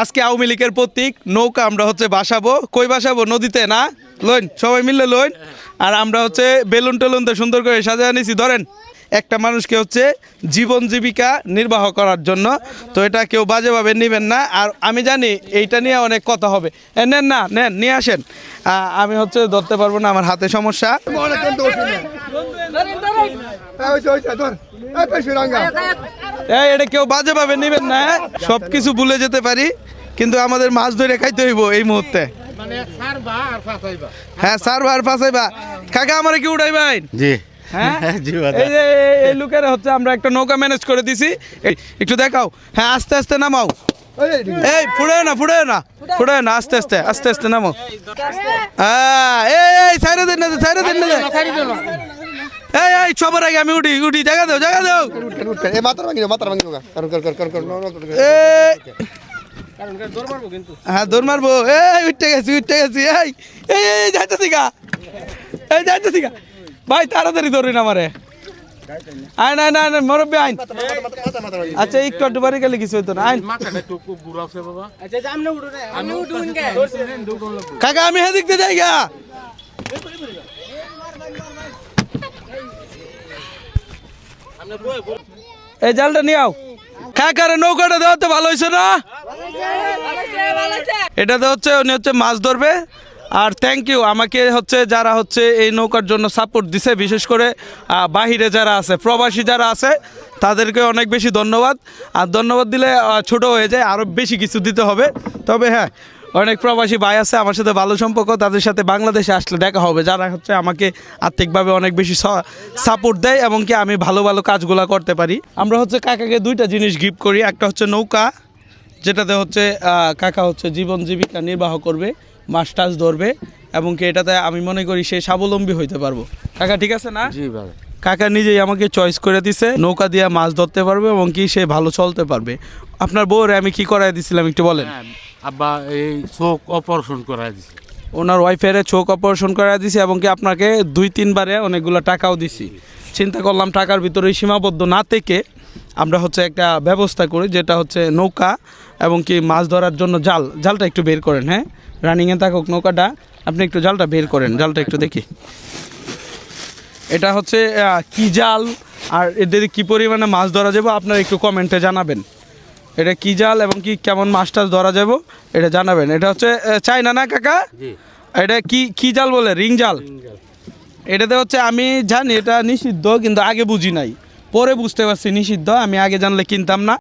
আজকে আওয়ামী লীগের প্রতীক, নৌকা আমরা হচ্ছে বাসাবো। কই বাসাবো? নদীতে না? লইন, সবাই মিললে লইন। আর আমরা হচ্ছে বেলুন টেলুন দিয়ে সুন্দর করে সাজায় নিয়েছি ধরেন। একটা মানুষকে হচ্ছে জীবন জীবিকা নির্বাহ করার জন্য। তো এটা কেউ বাজেভাবে নেবেন না। আর আমি জানি এইটা নিয়ে অনেক কথা হবে। নেন না নেন নিয়ে আসেন। আমি হচ্ছে ধরতে পারব না আমার হাতে সমস্যা। মনে এটা কেউ বাজেভাবে নেবেন না। সব কিছু ভুলে যেতে পারি কিন্তু আমাদের মাছ ধরে খাইতে হইব এই মুহূর্তে। মানে আর ফাঁসাইবা। হ্যাঁ স্যার ভাই ফাঁসাইবা। কাকা আমার কি উঠাই ভাই জি। হ্যাঁ? জি এই যে এই- এই লোকের হচ্ছে আমরা একটা নৌকা ম্যানেজ করে দিছি। এই, একটু দেখাও। হ্যাঁ আস্তে আস্তে নামাও। এই ফুড়ে না ফুড়ে না ফুড়ে না আস্তে আস্তে আস্তে আস্তে নামো হ্যাঁ এই এই সাইরে দিন না সাইরে দিন না এই এই সবার আগে আমি উঠি উঠি জায়গা দাও জায়গা দাও। এই মাথার ভাঙি মাথার ভাঙি হোগা কর কর কর কর কর নো নো এ হ্যাঁ দৌড় মারবো। এই উঠতে গেছি উঠতে গেছি এই এই এই যাইতেছি গা। এই যাইতেছি গা। ভাই তাড়াতাড়ি ধরুন আমারে। আইন আইন আইন মরব্বি আইন। মাথা মাথা ভাঙি আচ্ছা একটু একটু বাড়ি গেলে কিছু হইতো না। আইন। কাকা আমি হেদিক দিয়ে যাই গা। এই জালটা নিয়ে আও। কাকারে নৌকাটা দেওয়া তো ভালো হয়েছে না? এটাতে হচ্ছে উনি হচ্ছে মাছ ধরবে। আর থ্যাংক ইউ আমাকে হচ্ছে যারা হচ্ছে এই নৌকার জন্য সাপোর্ট দিছে, বিশেষ করে বাহিরে যারা আছে, প্রবাসী যারা আছে, তাদেরকে অনেক বেশি ধন্যবাদ। আর ধন্যবাদ দিলে ছোট হয়ে যায় আরও বেশি কিছু দিতে হবে। তবে হ্যাঁ অনেক প্রবাসী ভাই আছে, আমার সাথে ভালো সম্পর্ক, তাদের সাথে বাংলাদেশে আসলে দেখা হবে। যারা হচ্ছে আমাকে আর্থিকভাবে অনেক বেশি সাপোর্ট দেয়, এবং কি আমি ভালো ভালো কাজগুলো করতে পারি। আমরা হচ্ছে কাকাকে দুইটা জিনিস গিফট করি, একটা হচ্ছে নৌকা যেটাতে হচ্ছে কাকা হচ্ছে জীবন জীবিকা নির্বাহ করবে টাছ ধরবে এবং কি এটাতে আমি মনে করি সে স্বাবলম্বী হইতে পারব। কাকা ঠিক আছে না? জি কাকা নিজেই আমাকে চয়েস করে দিছে নৌকা দিয়ে মাছ ধরতে পারবে এবং কি সে ভালো চলতে পারবে। আপনার বউরে আমি কি করাই দিছিলাম একটু বলেন? হ্যাঁ, আব্বা এই চোখ অপারেশন করাই দিছে। ওনার ওয়াইফের চোখ অপারেশন করে দিছি এবং কি আপনাকে দুই তিনবারে অনেকগুলো টাকাও দিছি। চিন্তা করলাম টাকার ভিতরে সীমাবদ্ধ না থেকে আমরা হচ্ছে একটা ব্যবস্থা করি যেটা হচ্ছে নৌকা এবং কি মাছ ধরার জন্য জাল জালটা একটু বের করেন হ্যাঁ? রানিংয়ে থাকুক নৌকাটা আপনি একটু জালটা বের করেন জালটা একটু দেখি। এটা হচ্ছে কি জাল আর এদের কি পরিমাণে মাছ ধরা যাবে আপনারা একটু কমেন্টে জানাবেন। এটা কি জাল এবং কি কেমন মাছ টাছ ধরা যাব এটা জানাবেন। এটা হচ্ছে চায়না না কাকা? এটা কি কি জাল বলে? রিং জাল। এটাতে হচ্ছে আমি জানি এটা নিষিদ্ধ কিন্তু আগে বুঝি নাই। পরে বুঝতে পারছি নিষিদ্ধ আমি আগে জানলে কিনতাম না।